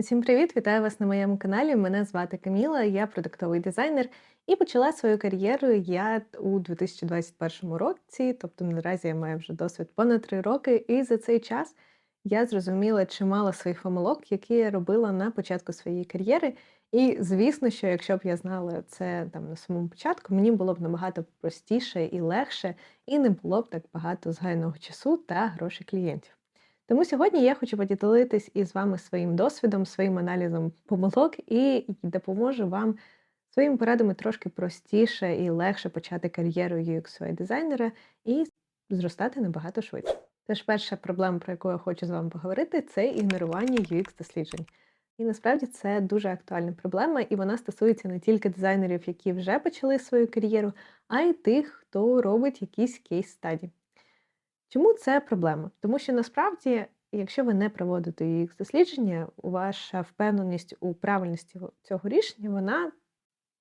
Усім привіт! Вітаю вас на моєму каналі. Мене звати Каміла, я продуктовий дизайнер і почала свою кар'єру я у 2021 році, тобто наразі я маю вже досвід понад 3 роки, і за цей час я зрозуміла чимало своїх помилок, які я робила на початку своєї кар'єри. І звісно, що якщо б я знала це там на самому початку, мені було б набагато простіше і легше, і не було б так багато згайного часу та грошей клієнтів. Тому сьогодні я хочу поділитись із вами своїм досвідом, своїм аналізом помилок і допоможу вам своїми порадами трошки простіше і легше почати кар'єру UX дизайнера і зростати набагато швидше. Тож перша проблема, про яку я хочу з вами поговорити, це ігнорування UX-досліджень. І насправді це дуже актуальна проблема, і вона стосується не тільки дизайнерів, які вже почали свою кар'єру, а й тих, хто робить якісь кейс стаді. Чому це проблема? Тому що насправді, якщо ви не проводите UX дослідження, ваша впевненість у правильності цього рішення вона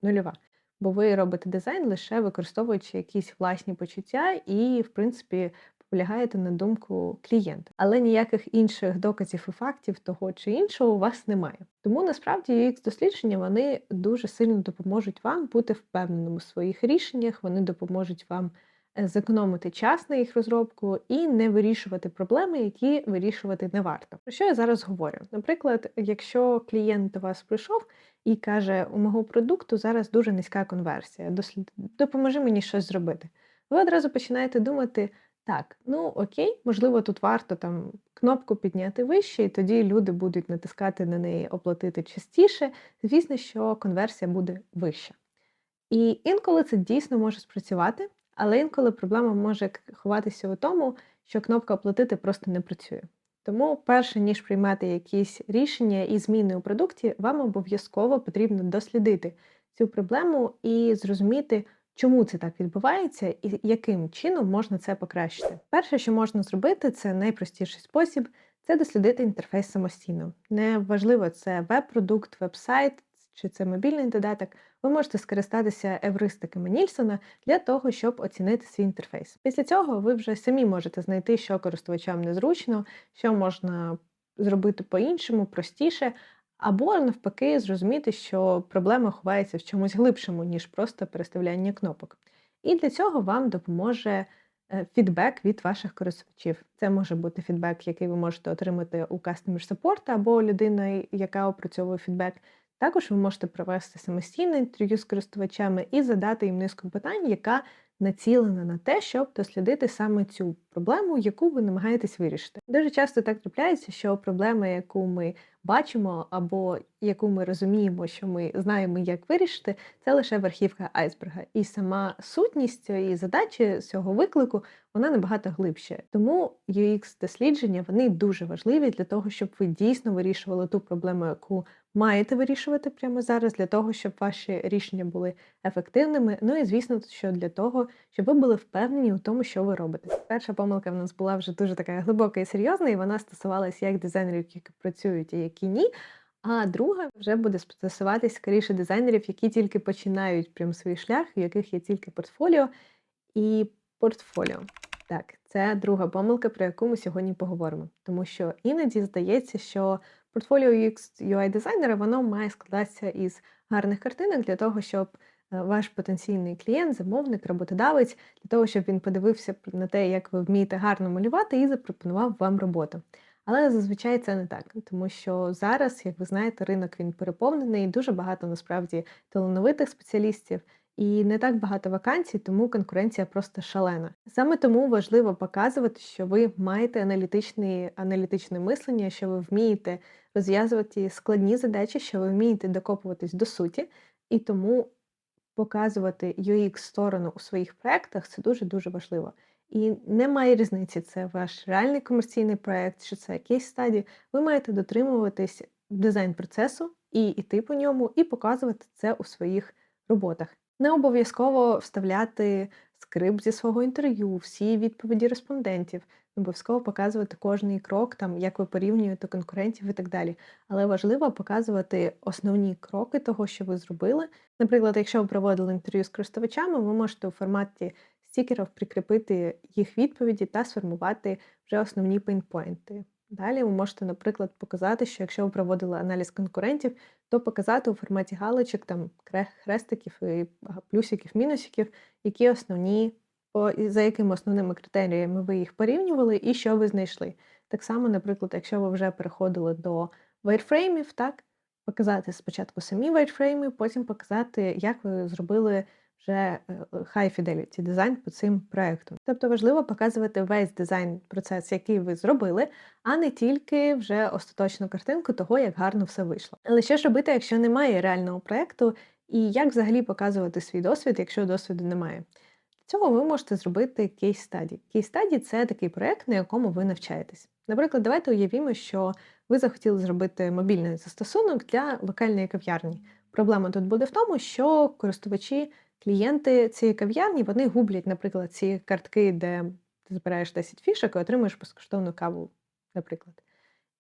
нульова. Бо ви робите дизайн лише використовуючи якісь власні почуття і, в принципі, полягаєте на думку клієнта. Але ніяких інших доказів і фактів того чи іншого у вас немає. Тому насправді UX дослідження вони дуже сильно допоможуть вам бути впевненим у своїх рішеннях, вони допоможуть вам. Е, зекономити час на їх розробку і не вирішувати проблеми, які вирішувати не варто. Про що я зараз говорю? Наприклад, якщо клієнт до вас прийшов і каже, у мого продукту зараз дуже низька конверсія, допоможи мені щось зробити. Ви одразу починаєте думати. Так, ну окей, можливо, тут варто там кнопку підняти вище, і тоді люди будуть натискати на неї оплатити частіше. Звісно, що конверсія буде вища. І інколи це дійсно може спрацювати, але інколи проблема може ховатися у тому, що кнопка оплатити просто не працює. Тому, перше ніж приймати якісь рішення і зміни у продукті, вам обов'язково потрібно дослідити цю проблему і зрозуміти, чому це так відбувається і яким чином можна це покращити. Перше, що можна зробити, це найпростіший спосіб це дослідити інтерфейс самостійно. Неважливо, це веб-продукт, веб-сайт чи це мобільний додаток ви можете скористатися евристиками Нільсона для того, щоб оцінити свій інтерфейс. Після цього ви вже самі можете знайти, що користувачам незручно, що можна зробити по-іншому, простіше, або навпаки, зрозуміти, що проблема ховається в чомусь глибшому, ніж просто переставляння кнопок. І для цього вам допоможе. Е, фідбек від ваших користувачів. Це може бути фідбек, який ви можете отримати у Customer Support або людина, яка опрацьовує фідбек. Також ви можете провести самостійне інтерв'ю з користувачами і задати їм низку питань, яка націлена на те, щоб дослідити саме цю проблему, яку ви намагаєтесь вирішити. Дуже часто так трапляється, що проблема, яку ми бачимо, або яку ми розуміємо, що ми знаємо, як вирішити, це лише верхівка айсберга. І сама сутність цієї задачі, цього виклику, вона набагато глибше. Тому UX-дослідження вони дуже важливі для того, щоб ви дійсно вирішували ту проблему, яку маєте вирішувати прямо зараз, для того, щоб ваші рішення були ефективними. Ну і звісно, що для того, щоб ви були впевнені у тому, що ви робите. Перша помилка в нас була вже дуже така глибока і серйозна, і вона стосувалася як дизайнерів, які працюють, і які ні. А друга вже буде стосуватись скоріше дизайнерів, які тільки починають прям свій шлях, у яких є тільки портфоліо і портфоліо. Так, це друга помилка, про яку ми сьогодні поговоримо. Тому що іноді здається, що портфоліо UX UI дизайнера воно має складатися із гарних картинок для того, щоб е, ваш потенційний клієнт, замовник, роботодавець, для того, щоб він подивився на те, як ви вмієте гарно малювати, і запропонував вам роботу. Але зазвичай це не так, тому що зараз, як ви знаєте, ринок він переповнений, дуже багато насправді талановитих спеціалістів. І не так багато вакансій, тому конкуренція просто шалена. Саме тому важливо показувати, що ви маєте аналітичне, аналітичне мислення, що ви вмієте розв'язувати складні задачі, що ви вмієте докопуватись до суті, і тому показувати UX сторону у своїх проєктах це дуже-дуже важливо. І немає різниці, це ваш реальний комерційний проєкт, чи це кейс стаді. Ви маєте дотримуватись дизайн процесу і йти по ньому, і показувати це у своїх роботах. Не обов'язково вставляти скрипт зі свого інтерв'ю, всі відповіді респондентів, не обов'язково показувати кожний крок, там як ви порівнюєте конкурентів і так далі. Але важливо показувати основні кроки того, що ви зробили. Наприклад, якщо ви проводили інтерв'ю з користувачами, ви можете у форматі стікерів прикріпити їх відповіді та сформувати вже основні пейнпойнти. Далі ви можете, наприклад, показати, що якщо ви проводили аналіз конкурентів, то показати у форматі галочок там хрестиків і плюсиків, мінусиків, які основні, за якими основними критеріями ви їх порівнювали і що ви знайшли. Так само, наприклад, якщо ви вже переходили до вайрфреймів, так, показати спочатку самі вайрфрейми, потім показати, як ви зробили вже е, high fidelity дизайн по цим проектам. Тобто важливо показувати весь дизайн процес, який ви зробили, а не тільки вже остаточну картинку того, як гарно все вийшло. Але що ж робити, якщо немає реального проекту, і як взагалі показувати свій досвід, якщо досвіду немає? Цього ви можете зробити кейс стаді. Кейс стаді це такий проект, на якому ви навчаєтесь. Наприклад, давайте уявімо, що ви захотіли зробити мобільний застосунок для локальної кав'ярні. Проблема тут буде в тому, що користувачі, клієнти цієї кав'ярні вони гублять, наприклад, ці картки, де ти збираєш 10 фішок і отримуєш безкоштовну каву, наприклад.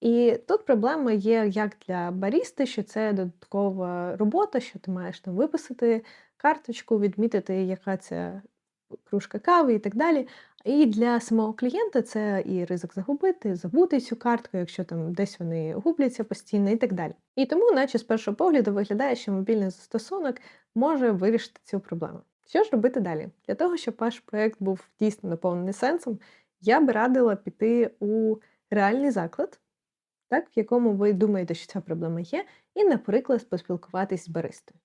І тут проблема є як для барісти, що це додаткова робота, що ти маєш там виписати карточку, відмітити, яка це кружка кави і так далі. І для самого клієнта це і ризик загубити, забути цю картку, якщо там десь вони губляться постійно і так далі. І тому, наче з першого погляду, виглядає, що мобільний застосунок може вирішити цю проблему. Що ж робити далі? Для того, щоб ваш проєкт був дійсно наповнений сенсом, я би радила піти у реальний заклад, так, в якому ви думаєте, що ця проблема є, і, наприклад, поспілкуватись з баристою.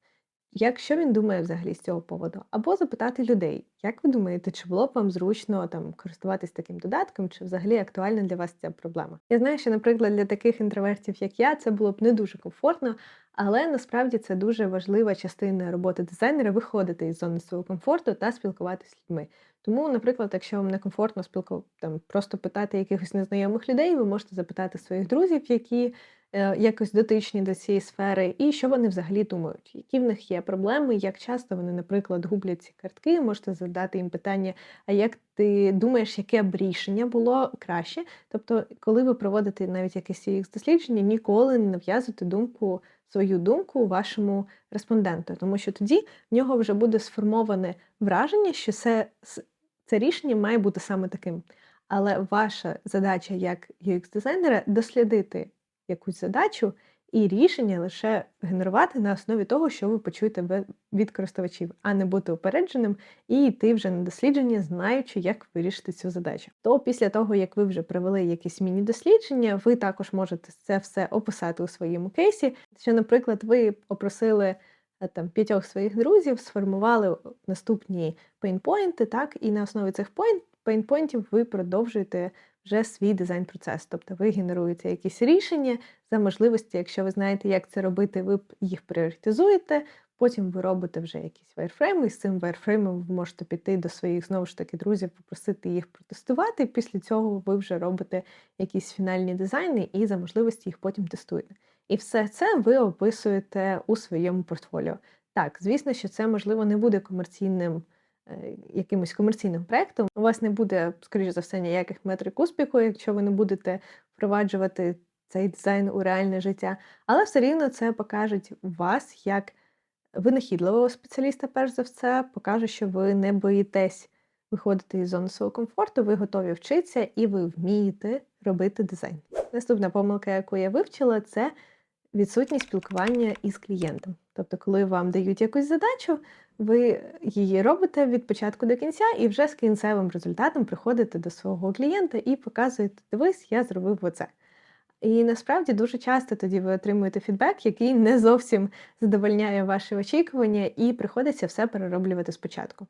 Як що він думає взагалі з цього поводу? Або запитати людей, як ви думаєте, чи було б вам зручно там користуватись таким додатком, чи взагалі актуальна для вас ця проблема? Я знаю, що, наприклад, для таких інтровертів, як я, це було б не дуже комфортно, але насправді це дуже важлива частина роботи дизайнера виходити із зони свого комфорту та спілкуватися з людьми. Тому, наприклад, якщо вам некомфортно спілку... там, просто питати якихось незнайомих людей, ви можете запитати своїх друзів, які якось дотичні до цієї сфери, і що вони взагалі думають, які в них є проблеми, як часто вони, наприклад, гублять ці картки. Можете задати їм питання: а як ти думаєш, яке б рішення було краще? Тобто, коли ви проводите навіть якесь UX дослідження, ніколи не нав'язуйте думку. Свою думку вашому респонденту, тому що тоді в нього вже буде сформоване враження, що це, це рішення має бути саме таким. Але ваша задача як UX-дизайнера дослідити якусь задачу і рішення лише генерувати на основі того, що ви почуєте від користувачів, а не бути упередженим і йти вже на дослідження, знаючи, як вирішити цю задачу. То після того, як ви вже провели якісь міні-дослідження, ви також можете це все описати у своєму кейсі. Що, наприклад, ви опросили. е, Там п'ятьох своїх друзів сформували наступні пейнпойнти, так, і на основі цих пейнпойнтів ви продовжуєте вже свій дизайн-процес. Тобто ви генеруєте якісь рішення за можливості, якщо ви знаєте, як це робити, ви їх пріоритизуєте. Потім ви робите вже якісь вайрфрейми, і з цим вайрфреймом ви можете піти до своїх знову ж таки друзів, попросити їх протестувати. Після цього ви вже робите якісь фінальні дизайни і за можливості їх потім тестуєте. І все це ви описуєте у своєму портфоліо. Так, звісно, що це можливо не буде комерційним якимось комерційним проектом. У вас не буде, скоріш за все, ніяких метрик успіху, якщо ви не будете впроваджувати цей дизайн у реальне життя, але все рівно це покажуть вас як винахідливого спеціаліста, перш за все, покаже, що ви не боїтесь виходити із зони свого комфорту, ви готові вчитися і ви вмієте робити дизайн. Наступна помилка, яку я вивчила, це відсутність спілкування із клієнтом. Тобто, коли вам дають якусь задачу, ви її робите від початку до кінця, і вже з кінцевим результатом приходите до свого клієнта і показуєте: дивись, я зробив оце. І насправді дуже часто тоді ви отримуєте фідбек, який не зовсім задовольняє ваші очікування, і приходиться все перероблювати спочатку.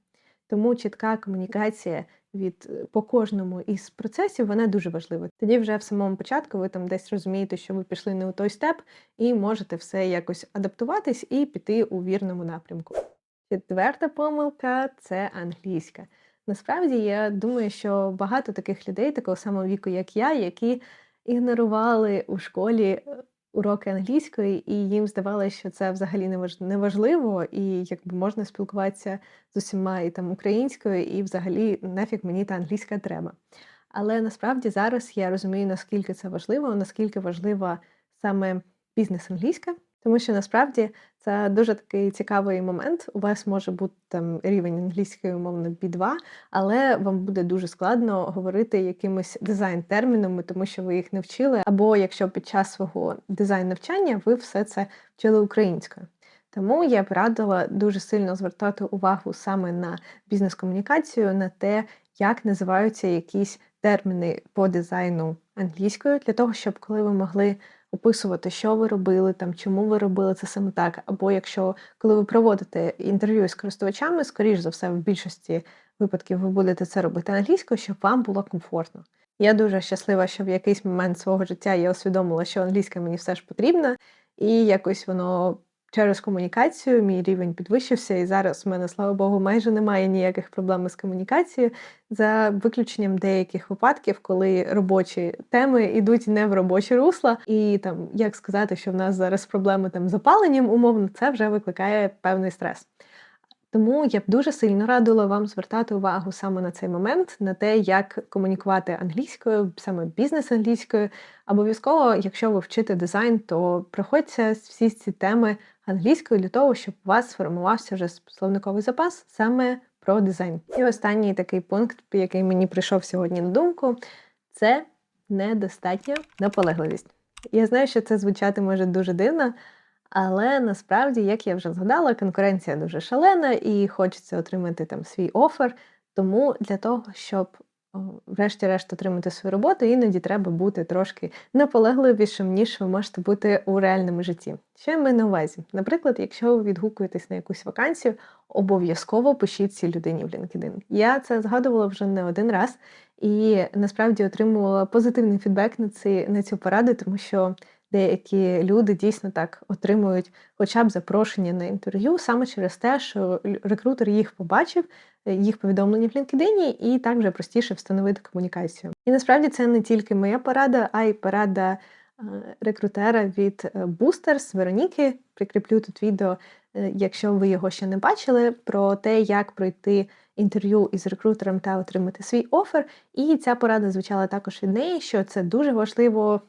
Тому чітка комунікація від е, по кожному із процесів вона дуже важлива. Тоді вже в самому початку ви там десь розумієте, що ви пішли не у той степ, і можете все якось адаптуватись і піти у вірному напрямку. Четверта помилка це англійська. Насправді я думаю, що багато таких людей, такого самого віку, як я, які ігнорували у школі е, уроки англійської, і їм здавалося, що це взагалі не важливо, і якби можна спілкуватися з усіма і там українською, і взагалі нафіг мені та англійська треба. Але насправді зараз я розумію, наскільки це важливо, наскільки важлива саме бізнес-англійська, Тому що насправді це дуже такий цікавий момент. У вас може бути там рівень англійської умовно B2, але вам буде дуже складно говорити якимись дизайн-термінами, тому що ви їх не вчили. Або якщо під час свого дизайн-навчання ви все це вчили українською. Тому я б радила дуже сильно звертати увагу саме на бізнес-комунікацію, на те, як називаються якісь терміни по дизайну англійською, для того, щоб коли ви могли описувати, що ви робили, там чому ви робили це саме так. Або якщо коли ви проводите інтерв'ю з користувачами, скоріш за все, в більшості випадків ви будете це робити англійською, щоб вам було комфортно. Я дуже щаслива, що в якийсь момент свого життя я усвідомила, що англійська мені все ж потрібна, і якось воно через комунікацію мій рівень підвищився, і зараз в мене, слава Богу, майже немає ніяких проблем з комунікацією, за виключенням деяких випадків, коли робочі теми йдуть не в робочі русла, і там як сказати, що в нас зараз проблеми там з опаленням, умовно, це вже викликає певний стрес. Тому я б дуже сильно радила вам звертати увагу саме на цей момент, на те, як комунікувати англійською, саме бізнес англійською. Обов'язково, якщо ви вчите дизайн, то приходьте всі ці теми англійською для того, щоб у вас сформувався вже словниковий запас саме про дизайн. І останній такий пункт, який мені прийшов сьогодні на думку, це недостатня наполегливість. Я знаю, що це звучати може дуже дивно. Але насправді, як я вже згадала, конкуренція дуже шалена і хочеться отримати там свій офер. Тому для того, щоб врешті-решт отримати свою роботу, іноді треба бути трошки наполегливішим, ніж ви можете бути у реальному житті. Що я маю на увазі? Наприклад, якщо ви відгукуєтесь на якусь вакансію, обов'язково пишіть цій людині в LinkedIn. Я це згадувала вже не один раз і насправді отримувала позитивний фідбек на ці на цю пораду, тому що деякі люди дійсно так отримують хоча б запрошення на інтерв'ю саме через те, що рекрутер їх побачив, е, їх повідомлення в LinkedIn, і так вже простіше встановити комунікацію. І насправді це не тільки моя порада, а й порада е, рекрутера від е, Boosters Вероніки. Прикріплю тут відео, якщо ви його ще не бачили, про те, як пройти інтерв'ю із рекрутером та отримати свій офер. І ця порада звучала також від неї, що це дуже важливо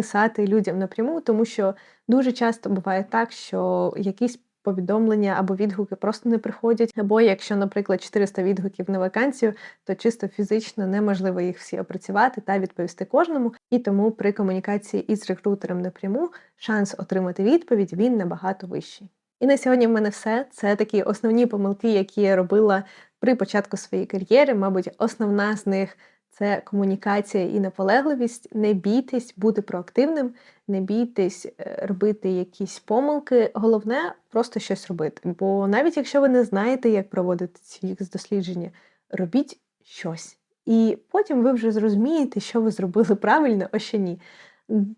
писати людям напряму, тому що дуже часто буває так, що якісь повідомлення або відгуки просто не приходять. Або якщо, наприклад, 400 відгуків на вакансію, то чисто фізично неможливо їх всі опрацювати та відповісти кожному. І тому при комунікації із рекрутером напряму шанс отримати відповідь він набагато вищий. І на сьогодні в мене все. Це такі основні помилки, які я робила при початку своєї кар'єри. Мабуть, основна з них це комунікація і наполегливість. Не бійтесь бути проактивним, не бійтесь е, робити якісь помилки. Головне просто щось робити. Бо навіть якщо ви не знаєте, як проводити ці дослідження, робіть щось. І потім ви вже зрозумієте, що ви зробили правильно, а що ні.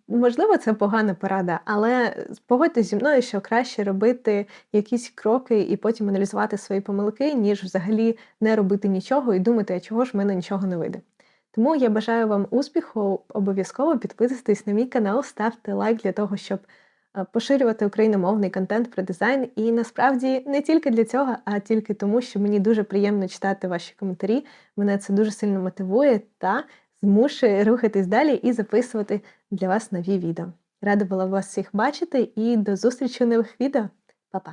Можливо, це погана порада, але погодьтесь зі мною, що краще робити якісь кроки і потім аналізувати свої помилки, ніж взагалі не робити нічого і думати, а чого ж в мене нічого не вийде. Тому я бажаю вам успіху, обов'язково підписуйтесь на мій канал, ставте лайк для того, щоб е, поширювати україномовний контент про дизайн. І насправді не тільки для цього, а тільки тому, що мені дуже приємно читати ваші коментарі. Мене це дуже сильно мотивує та змушує рухатись далі і записувати для вас нові відео. Рада була вас всіх бачити і до зустрічі у нових відео. Па-па!